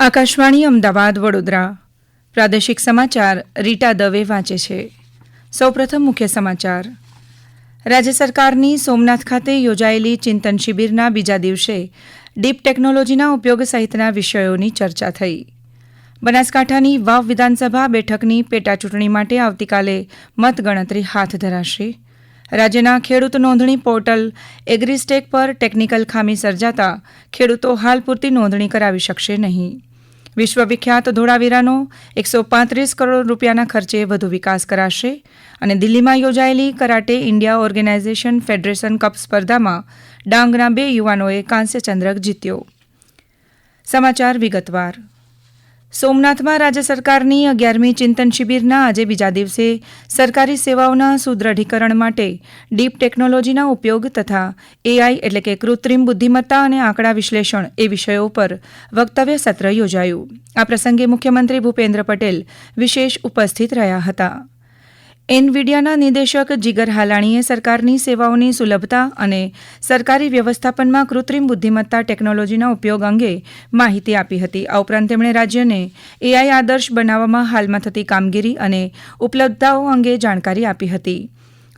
આકાશવાણી અમદાવાદ, વડોદરા. પ્રાદેશિક સમાચાર રીટા દવે વાંચે છે. સૌપ્રથમ મુખ્ય સમાચાર. રાજ્ય સરકારની સોમનાથ ખાતે યોજાયેલી ચિંતન શિબિરના બીજા દિવસે ડીપ ટેકનોલોજીના ઉપયોગ સહિતના વિષયોની ચર્ચા થઈ. બનાસકાંઠાની વાવ વિધાનસભા બેઠકની પેટાચૂંટણી માટે આવતીકાલે મતગણતરી હાથ ધરાશે. રાજ્યના ખેડૂત નોંધણી પોર્ટલ એગ્રીસ્ટેક પર ટેકનિકલ ખામી સર્જાતા ખેડૂતો હાલ પૂરતી નોંધણી કરાવી શકશે નહીં. વિશ્વવિખ્યાત ધોળાવીરાનો એકસો પાંત્રીસ કરોડ રૂપિયાના ખર્ચે વધુ વિકાસ કરાશે અને દિલ્હીમાં યોજાયેલી karate India organisation federation cup સ્પર્ધામાં ડાંગના બે યુવાનોએ કાંસ્ય ચંદ્રક જીત્યો. સમાચાર વિગતવાર. સોમનાથમાં રાજ્ય સરકારની અગિયારમી ચિંતન શિબિરના આજે બીજા દિવસે સરકારી સેવાઓના સુદ્રઢીકરણ માટે ડીપ ટેકનોલોજીના ઉપયોગ તથા એઆઈ એટલે કે કૃત્રિમ બુદ્ધિમત્તા અને આંકડા વિશ્લેષણ એ વિષયો પર વક્તવ્ય સત્ર યોજાયું. આ પ્રસંગે મુખ્યમંત્રી ભૂપેન્દ્ર પટેલ વિશેષ ઉપસ્થિત રહ્યા હતા. એનવીડિયાના નિદેશક જીગર હાલાણીએ સરકારની સેવાઓની સુલભતા અને સરકારી વ્યવસ્થાપનમાં કૃત્રિમ બુદ્ધિમત્તા ટેકનોલોજીના ઉપયોગ અંગે માહિતી આપી હતી. આ ઉપરાંત તેમણે રાજ્યને એઆઈ આદર્શ બનાવવામાં હાલમાં થતી કામગીરી અને ઉપલબ્ધતાઓ અંગે જાણકારી આપી હતી.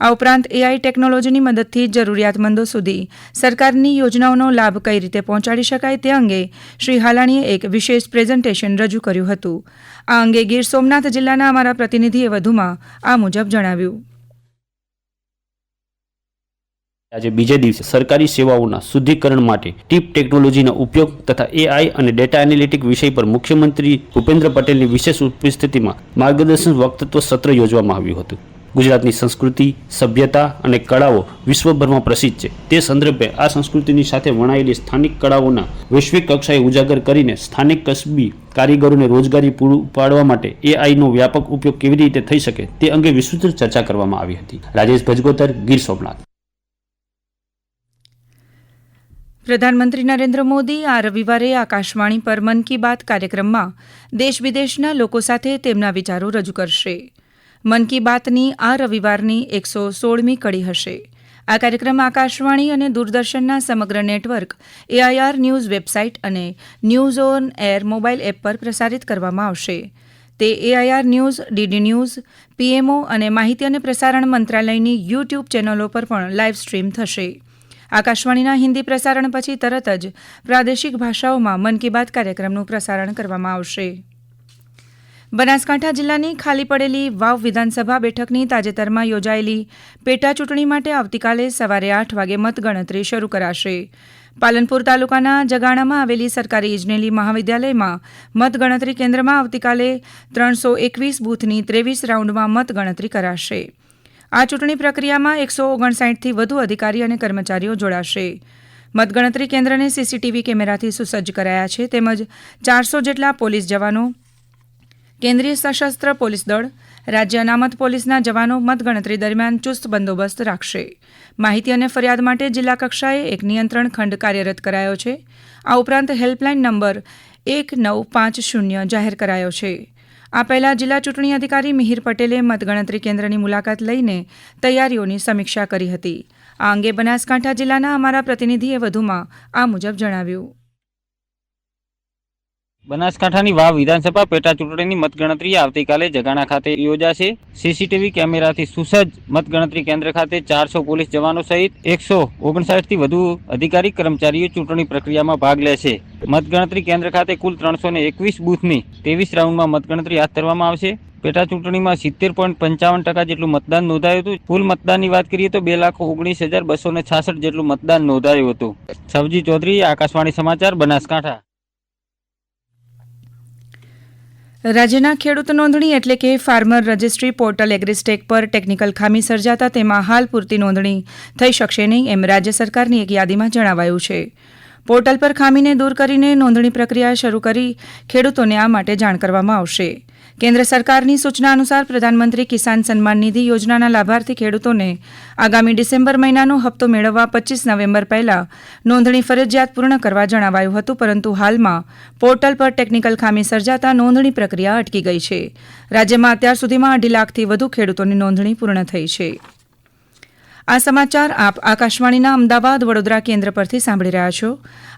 આ ઉપરાંત એઆઈ ટેકનોલોજીની મદદથી જરૂરિયાતમંદો સુધી સરકારની યોજનાઓનો લાભ કઈ રીતે પહોંચાડી શકાય તે અંગે શ્રી હાલાણીએ એક વિશેષ પ્રેઝન્ટેશન રજૂ કર્યું હતું. આ અંગે ગીર સોમનાથ જિલ્લાના અમારા પ્રતિનિધિએ વધુમાં આ મુજબ જણાવ્યું. આજે બીજે દિવસે સરકારી સેવાઓના શુદ્ધિકરણ માટે ટીપ ટેકનોલોજીના ઉપયોગ તથા એઆઈ અને ડેટા એનાલિટિક વિષય પર મુખ્યમંત્રી ભૂપેન્દ્ર પટેલની વિશેષ ઉપસ્થિતિમાં માર્ગદર્શન વક્તત્વ સત્ર યોજવામાં આવ્યું હતું. ગુજરાતની સંસ્કૃતિ, સભ્યતા અને કળાઓ વિશ્વભરમાં પ્રસિદ્ધ છે. તે સંદર્ભે આ સંસ્કૃતિની સાથે વણાયેલી સ્થાનિક કળાઓના વૈશ્વિક કક્ષાએ ઉજાગર કરીને સ્થાનિક કસબી કારીગરોને રોજગારી પૂરું પાડવા માટે એઆઈનો વ્યાપક ઉપયોગ કેવી રીતે થઈ શકે તે અંગે વિસ્તૃત ચર્ચા કરવામાં આવી હતી. રાજેશ ભજગોતર, ગીર સોમનાથ. પ્રધાનમંત્રી નરેન્દ્ર મોદી આ રવિવારે આકાશવાણી પર મન કી બાત કાર્યક્રમમાં દેશ વિદેશના લોકો સાથે તેમના વિચારો રજૂ કરશે. મન કી બાતની આ રવિવારની એકસો સોળમી કડી હશે. આ કાર્યક્રમ આકાશવાણી અને દૂરદર્શનના સમગ્ર નેટવર્ક એઆઈઆર ન્યૂઝ વેબસાઇટ અને news on air mobile app પર પ્રસારિત કરવામાં આવશે. તે AIR news DD news PMO અને માહિતી અને પ્રસારણ મંત્રાલયની યુટ્યુબ ચેનલો પર પણ લાઇવ સ્ટ્રીમ થશે. આકાશવાણીના હિન્દી પ્રસારણ પછી તરત જ પ્રાદેશિક ભાષાઓમાં મન કી બાત કાર્યક્રમનું પ્રસારણ કરવામાં આવશે. બનાસકાંઠા જિલ્લાની ખાલી પડેલી વાવ વિધાનસભા બેઠકની તાજેતરમાં યોજાયેલી પેટા ચૂંટણી માટે આવતીકાલે સવારે આઠ વાગે મતગણતરી શરૂ કરાશે. પાલનપુર તાલુકાના જગાણામાં આવેલી સરકારી ઇજનેલી મહાવિદ્યાલયમાં મતગણતરી કેન્દ્રમાં આવતીકાલે ત્રણસો એકવીસ બૂથની ત્રેવીસ રાઉન્ડમાં મતગણતરી કરાશે. આ ચૂંટણી પ્રક્રિયામાં એકસો ઓગણસાઠથી વધુ અધિકારી અને કર્મચારીઓ જોડાશે. મતગણતરી કેન્દ્રને સીસીટીવી કેમેરાથી સુસજ્જ કરાયા છે તેમજ ચારસો જેટલા પોલીસ જવાનો કેન્દ્રીય સશસ્ત્ર પોલીસ દળ રાજ્ય અનામત પોલીસના જવાનો મતગણતરી દરમિયાન ચુસ્ત બંદોબસ્ત રાખશે. માહિતી અને ફરિયાદ માટે જિલ્લા કક્ષાએ એક નિયંત્રણ ખંડ કાર્યરત કરાયો છે. આ ઉપરાંત હેલ્પલાઇન નંબર એક નવ પાંચ શૂન્ય જાહેર કરાયો છે. આ પહેલા જિલ્લા ચૂંટણી અધિકારી મિહિર પટેલે મતગણતરી કેન્દ્રની મુલાકાત લઈને તૈયારીઓની સમીક્ષા કરી હતી. આ અંગે બનાસકાંઠા જિલ્લાના અમારા પ્રતિનિધિએ વધુમાં આ મુજબ જણાવ્યું. બનાસકાંઠાની વાવ વિધાનસભા પેટા ચૂંટણીની મતગણતરી આવતીકાલે જગાણા ખાતે યોજાશે. સીસીટીવી કેમેરાથી સુસજ્જ મતગણતરી કેન્દ્ર ખાતે ચારસો પોલીસ જવાનો સહિત એકસો ઓગણસાઠથી વધુ અધિકારી કર્મચારીઓ ચૂંટણી પ્રક્રિયામાં ભાગ લેશે. મતગણતરી કેન્દ્ર ખાતે કુલ ત્રણસો ને એકવીસ બૂથની ત્રેવીસ રાઉન્ડમાં મતગણતરી હાથ ધરવામાં આવશે. પેટા ચૂંટણીમાં સિત્તેર પોઈન્ટ પંચાવન ટકા જેટલું મતદાન નોંધાયું હતું. કુલ મતદાનની વાત કરીએ તો બે લાખ ઓગણીસ હજાર બસો ને છાસઠ જેટલું મતદાન નોંધાયું હતું. સવજી ચૌધરી, આકાશવાણી સમાચાર, બનાસકાંઠા. રાજ્યના ખેડૂત નોંધણી એટલે કે ફાર્મર રજિસ્ટ્રી પોર્ટલ એગ્રીસ્ટેક પર ટેકનિકલ ખામી સર્જાતા તેમાં હાલ પૂરતી નોંધણી થઈ શકશે નહીં એમ રાજ્ય સરકારની એક યાદીમાં જણાવાયું છે. પોર્ટલ પર ખામીને દૂર કરીને નોંધણી પ્રક્રિયા શરૂ કરી ખેડૂતોને આ માટે જાણ કરવામાં આવશે. કેન્દ્ર સરકારની સૂચના અનુસાર પ્રધાનમંત્રી કિસાન સન્માન નિધિ યોજનાના લાભાર્થી ખેડૂતોને આગામી ડિસેમ્બર મહિનાનો હપ્તો મેળવવા પચીસ નવેમ્બર પહેલા નોંધણી ફરજિયાત પૂર્ણ કરવા જણાવાયું હતું, પરંતુ હાલમાં પોર્ટલ પર ટેકનિકલ ખામી સર્જાતા નોંધણી પ્રક્રિયા અટકી ગઈ છે. રાજ્યમાં અત્યાર સુધીમાં અઢી લાખથી વધુ ખેડૂતોની નોંધણી પૂર્ણ થઈ છે. આ સમાચાર આપ આકાશવાણીના અમદાવાદ વડોદરા કેન્દ્ર પરથી સાંભળી રહ્યા છો.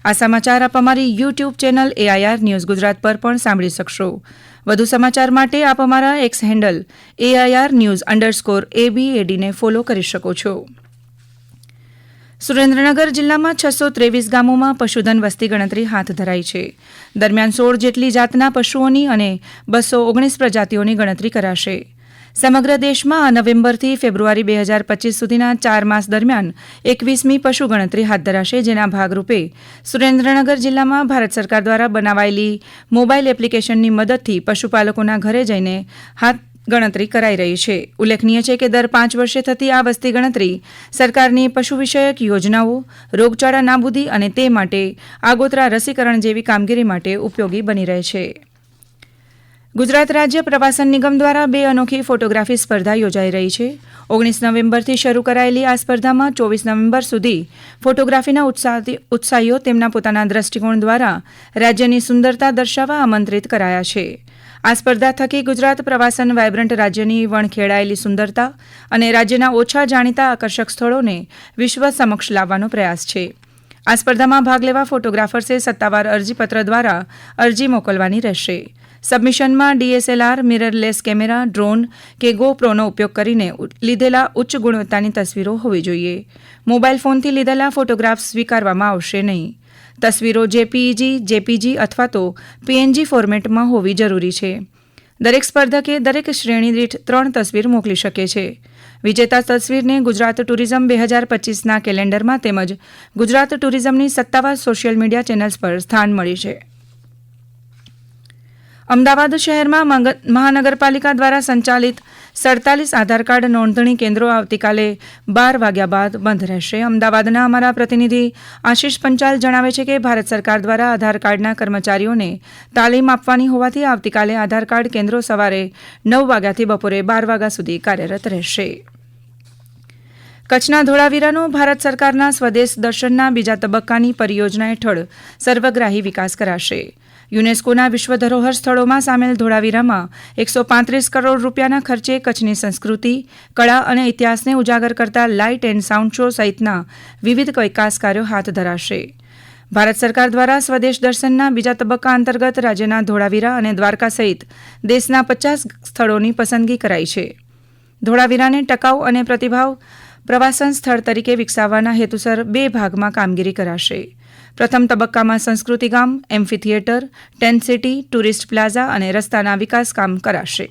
આ સમાચાર આપ અમારી YouTube channel AIR news Gujarat પર પણ સાંભળી શકશો. વધુ સમાચાર માટે આપ અમારા X handle AIR news underscore એબીએડીને follow કરી શકો છો. સુરેન્દ્રનગર જિલ્લામાં છસો ત્રેવીસ ગામોમાં પશુધન વસ્તી ગણતરી હાથ ધરાઈ છે. દરમિયાન સોળ જેટલી જાતના પશુઓની અને બસો ઓગણીસ પ્રજાતિઓની ગણતરી કરાશે. સમગ્ર દેશમાં આ નવેમ્બરથી ફેબ્રુઆરી બે હજાર પચીસ સુધીના ચાર માસ દરમિયાન એકવીસમી પશુ ગણતરી હાથ ધરાશે, જેના ભાગરૂપે સુરેન્દ્રનગર જિલ્લામાં ભારત સરકાર દ્વારા બનાવાયેલી મોબાઈલ એપ્લિકેશનની મદદથી પશુપાલકોના ઘરે જઈને હાથ ગણતરી કરાઈ રહી છે. ઉલ્લેખનીય છે કે દર પાંચ વર્ષે થતી આ વસ્તી ગણતરી સરકારની પશુ વિષયક યોજનાઓ, રોગચાળા નાબૂદી અને તે માટે આગોતરા રસીકરણ જેવી કામગીરી માટે ઉપયોગી બની રહે છે. ગુજરાત રાજ્ય પ્રવાસન નિગમ દ્વારા બે અનોખી ફોટોગ્રાફી સ્પર્ધા યોજાઈ રહી છે. ઓગણીસ નવેમ્બરથી શરૂ કરાયેલી આ સ્પર્ધામાં ચોવીસ નવેમ્બર સુધી ફોટોગ્રાફીના ઉત્સાહી- ઉત્સાહીઓ તેમના પોતાના દ્રષ્ટિકોણ દ્વારા રાજ્યની સુંદરતા દર્શાવવા આમંત્રિત કરાયા છે. આ સ્પર્ધા થકી ગુજરાત પ્રવાસન વાયબ્રન્ટ રાજ્યની વણખેડાયેલી સુંદરતા અને રાજ્યના ઓછા જાણીતા આકર્ષક સ્થળોને વિશ્વ સમક્ષ લાવવાનો પ્રયાસ છે. આ સ્પર્ધામાં ભાગ લેવા ફોટોગ્રાફર્સે સત્તાવાર અરજીપત્ર દ્વારા અરજી મોકલવાની રહેશે. સબમિશનમાં ડીએસએલઆર, મિરરલેસ કેમેરા, ડ્રોન કે ગો પ્રોનો ઉપયોગ કરીને લીધેલા ઉચ્ચ ગુણવત્તાની તસવીરો હોવી જોઈએ. મોબાઈલ ફોનથી લીધેલા ફોટોગ્રાફ સ્વીકારવામાં આવશે નહીં. તસવીરો જેપીઈજી, જેપીજી અથવા તો પીએનજી ફોર્મેટમાં હોવી જરૂરી છે. દરેક સ્પર્ધકે દરેક શ્રેણી દીઠ ત્રણ તસવીર મોકલી શકે છે. વિજેતા તસવીરને ગુજરાત ટુરિઝમ બે હજાર પચીસના કેલેન્ડરમાં તેમજ ગુજરાત ટુરિઝમની સત્તાવાર સોશિયલ મીડિયા ચેનલ્સ પર સ્થાન મળી છે. અમદાવાદ શહેરમાં મહાનગરપાલિકા દ્વારા સંચાલિત સડતાલીસ આધાર કાર્ડ નોંધણી કેન્દ્રો આવતીકાલે બાર વાગ્યા બાદ બંધ રહેશે. અમદાવાદના અમારા પ્રતિનિધિ આશીષ પંચાલ જણાવે છે કે ભારત સરકાર દ્વારા આધાર કાર્ડના કર્મચારીઓને તાલીમ આપવાની હોવાથી આવતીકાલે આધાર કાર્ડ કેન્દ્રો સવારે નવ વાગ્યાથી બપોરે બાર વાગ્યા સુધી કાર્યરત રહેશે. કચ્છના ધોળાવીરાનો ભારત સરકારના સ્વદેશ દર્શનના બીજા તબક્કાની પરિયોજના હેઠળ સર્વગ્રાહી વિકાસ કરાશે. યુનેસ્કોના વિશ્વ ધરોહર સ્થળોમાં સામેલ ધોળાવીરામાં એકસો પાંત્રીસ કરોડ રૂપિયાના ખર્ચે કચ્છની સંસ્કૃતિ, કળા અને ઇતિહાસને ઉજાગર કરતા લાઇટ એન્ડ સાઉન્ડ શો સહિતના વિવિધ વિકાસ કાર્યો હાથ ધરાશે. ભારત સરકાર દ્વારા સ્વદેશ દર્શનના બીજા તબક્કા અંતર્ગત રાજ્યના ધોળાવીરા અને દ્વારકા સહિત દેશના પચાસ સ્થળોની પસંદગી કરાઈ છે. ધોળાવીરાને ટકાઉ અને પ્રતિભાવ પ્રવાસન સ્થળ તરીકે વિકસાવવાના હેતુસર બે ભાગમાં કામગીરી કરાશે. પ્રથમ તબક્કામાં સંસ્કૃતિ ગામ, amphitheatre tent city, tourist plaza અને રસ્તાના વિકાસ કામ કરાશે.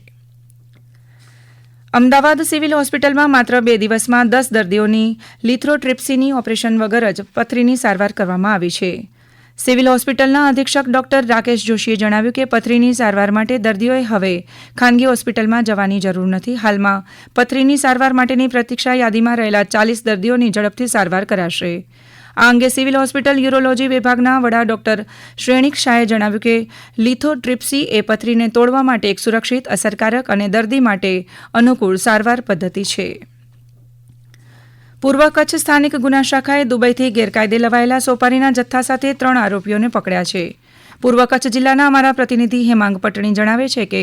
અમદાવાદ સિવિલ હોસ્પિટલમાં માત્ર બે દિવસમાં દસ દર્દીઓની લિથ્રોટ્રિપ્સીની ઓપરેશન વગર જ પથરીની સારવાર કરવામાં આવી છે. સિવિલ હોસ્પિટલના અધિક્ષક ડોક્ટર રાકેશ જોશીએ જણાવ્યું કે પથરીની સારવાર માટે દર્દીઓએ હવે ખાનગી હોસ્પિટલમાં જવાની જરૂર નથી. હાલમાં પથરીની સારવાર માટેની પ્રતીક્ષા યાદીમાં રહેલા ચાલીસ દર્દીઓની ઝડપથી સારવાર કરાશે. આ અંગે સિવિલ હોસ્પિટલ યુરોલોજી વિભાગના વડા ડોક્ટર શ્રેણિક શાહે જણાવ્યું કે લિથોટ્રિપ્સી એ પથરીને તોડવા માટે એક સુરક્ષિત, અસરકારક અને દર્દી માટે અનુકૂળ સારવાર પદ્ધતિ છે. પૂર્વ કચ્છ સ્થાનિક ગુના શાખાએ દુબઈથી ગેરકાયદે લવાયેલા સોપારીના જથ્થા સાથે ત્રણ આરોપીઓને પકડ્યા છે. પૂર્વ કચ્છ જિલ્લાના અમારા પ્રતિનિધિ હેમાંગ પટણી જણાવે છે કે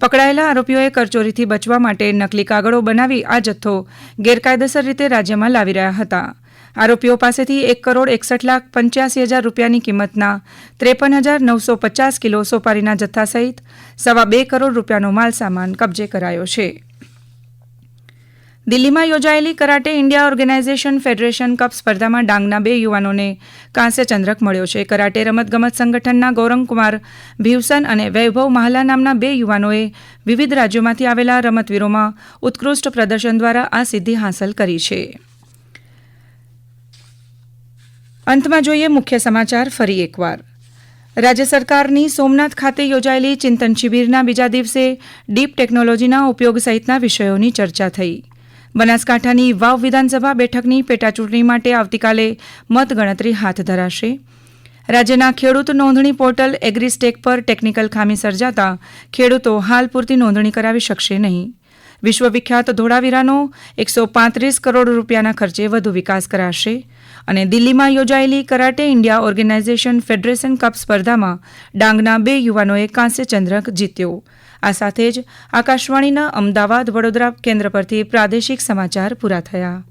પકડાયેલા આરોપીઓએ કરચોરીથી બચવા માટે નકલી કાગળો બનાવી આ જથ્થો ગેરકાયદેસર રીતે રાજ્યમાં લાવી રહ્યા હતા. આરોપીઓ પાસેથી એક કરોડ એકસઠ લાખ પંચ્યાસી હજાર રૂપિયાની કિંમતના ત્રેપન હજાર નવસો પચાસ કિલો સોપારીના જથ્થા સહિત સવા બે કરોડ રૂપિયાનો માલ સામાન કબજે કરાયો છે. દિલ્હીમાં યોજાયેલી karate India organisation federation cup સ્પર્ધામાં ડાંગના બે યુવાનોને કાંસ્ય ચંદ્રક મળ્યો છે. કરાટે રમતગમત સંગઠનના ગૌરંગકુમાર ભીવસન અને વૈભવ મહાલા નામના બે યુવાનોએ વિવિધ રાજ્યોમાંથી આવેલા રમતવીરોમાં ઉત્કૃષ્ટ પ્રદર્શન દ્વારા આ સિદ્ધિ હાંસલ કરી છે. અંતમાં જોઈએ મુખ્ય સમાચાર ફરી એકવાર. રાજ્ય સરકારની સોમનાથ ખાતે યોજાયેલી ચિંતન શિબિરના બીજા દિવસે ડીપ ટેકનોલોજીના ઉપયોગ સહિતના વિષયોની ચર્ચા થઈ. બનાસકાંઠાની વાવ વિધાનસભા બેઠકની પેટાચૂંટણી માટે આવતીકાલે મતગણતરી હાથ ધરાશે. રાજ્યના ખેડૂત નોંધણી પોર્ટલ એગ્રીસ્ટેક પર ટેકનિકલ ખામી સર્જાતા ખેડૂતો હાલ પૂરતી નોંધણી કરાવી શકશે નહીં. વિશ્વવિખ્યાત ધોળાવીરાનો એકસો પાંત્રીસ કરોડ રૂપિયાના ખર્ચે વધુ વિકાસ કરાશે. અને દિલ્હીમાં યોજાયેલી karate India organisation federation cup સ્પર્ધામાં ડાંગના બે યુવાનોએ કાંસ્ય ચંદ્રક જીત્યો. આ સાથે જ આકાશવાણીના અમદાવાદ વડોદરા કેન્દ્ર પરથી પ્રાદેશિક સમાચાર પૂરા થયા.